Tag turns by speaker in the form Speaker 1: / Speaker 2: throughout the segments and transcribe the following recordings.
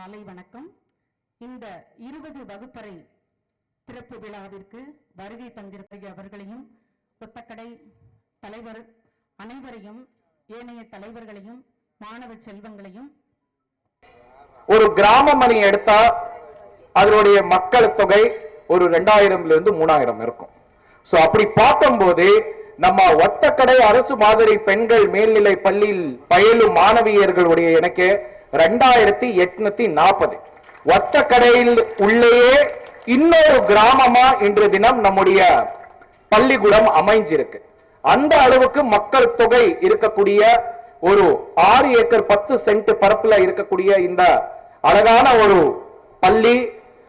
Speaker 1: மாலை வணக்கம். இந்த இருபது வகுப்பறை திறப்பு விழாவிற்கு வருகை தந்திருக்கிற அவர்களையும் ஒத்தக்கடை தலைவர் அனைவரையும் ஏனைய தலைவர்களையும் மாணவ செல்வங்களையும்
Speaker 2: ஒரு கிராமம் நீங்க எடுத்தா அதனுடைய மக்கள் தொகை ஒரு ரெண்டாயிரம்ல இருந்து மூணாயிரம் இருக்கும். சோ அப்படி பார்க்கும்போது நம்ம ஒத்தக்கடை அரசு மாதிரி பெண்கள் மேல்நிலை பள்ளியில் பயிலும் மாணவியர்களுடைய எனக்கு ரெண்டாயிரத்தி எட்நூத்தி நாற்பது. ஒத்த கடையில் உள்ளேயே இன்னொரு கிராமமா இன்று தினம் நம்முடைய பள்ளிக்கூடம் அமைஞ்சிருக்கு. அந்த அளவுக்கு மக்கள் தொகை இருக்கக்கூடிய ஒரு ஆறு ஏக்கர் பத்து சென்ட் பரப்புல இருக்கக்கூடிய இந்த அழகான ஒரு பள்ளி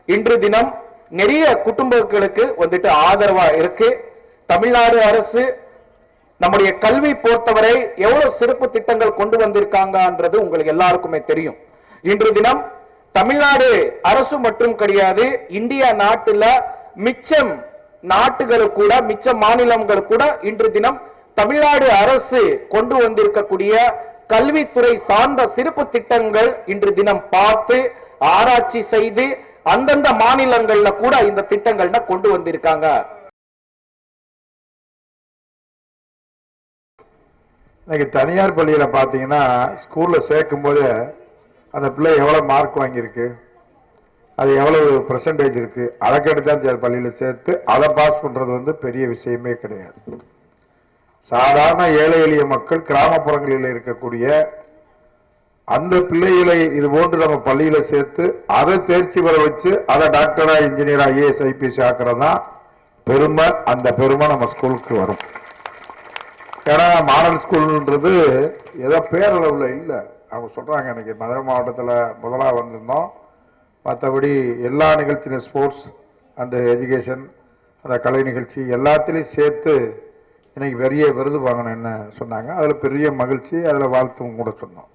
Speaker 2: இன்று தினம் நிறைய குடும்பங்களுக்கு வந்துட்டு ஆதரவா இருக்கு. தமிழ்நாடு அரசு நம்முடைய கல்வி பொறுத்தவரை எவ்வளவு சிறப்பு திட்டங்கள் கொண்டு வந்திருக்காங்கன்றது உங்களுக்கு எல்லாருக்குமே தெரியும். இன்று தினம் தமிழ்நாடு அரசு மட்டும் கிடையாது இந்தியா நாட்டுல மிச்சம் நாட்டுகள் கூட மிச்ச மாநிலங்கள் கூட இன்று தினம் தமிழ்நாடு அரசு கொண்டு வந்திருக்கக்கூடிய கல்வித்துறை சார்ந்த சிறப்பு திட்டங்கள் இன்று தினம் பார்த்து ஆராய்ச்சி செய்து அந்தந்த மாநிலங்கள்ல கூட இந்த திட்டங்கள்ல கொண்டு வந்திருக்காங்க.
Speaker 3: இன்னைக்கு தனியார் பள்ளியில் பார்த்தீங்கன்னா ஸ்கூலில் சேர்க்கும் போது அந்த பிள்ளை எவ்வளோ மார்க் வாங்கியிருக்கு? அது எவ்வளவு பர்சன்டேஜ் இருக்குது அதை தான் பள்ளியில் சேர்த்து அதை பாஸ் பண்ணுறது வந்து பெரிய விஷயமே கிடையாது. சாதாரண ஏழை எளிய மக்கள் கிராமப்புறங்களில் இருக்கக்கூடிய அந்த பிள்ளைகளை இது போன்று நம்ம பள்ளியில் சேர்த்து அதை தேர்ச்சி பெற வச்சு அதை டாக்டராக இன்ஜினியராக ஐஏஎஸ் ஐபிஎஸ் ஆக்கிறதான் தான் பெருமை. அந்த பெருமை நம்ம ஸ்கூலுக்கு வரும். ஏன்னா மாடல் ஸ்கூல்ன்றது ஏதோ பேரளவில் இல்லை. அவங்க சொல்கிறாங்க இன்றைக்கி மதுரை மாவட்டத்தில் முதலாக வந்திருந்தோம். மற்றபடி எல்லா நிகழ்ச்சியும் ஸ்போர்ட்ஸ் அண்டு எஜுகேஷன் அந்த கலை நிகழ்ச்சி எல்லாத்துலேயும் சேர்த்து இன்றைக்கி பெரிய விருது வாங்கணும்னு சொன்னாங்க. அதில் பெரிய மகிழ்ச்சி அதில் வாழ்த்தும் கூட சொன்னோம்.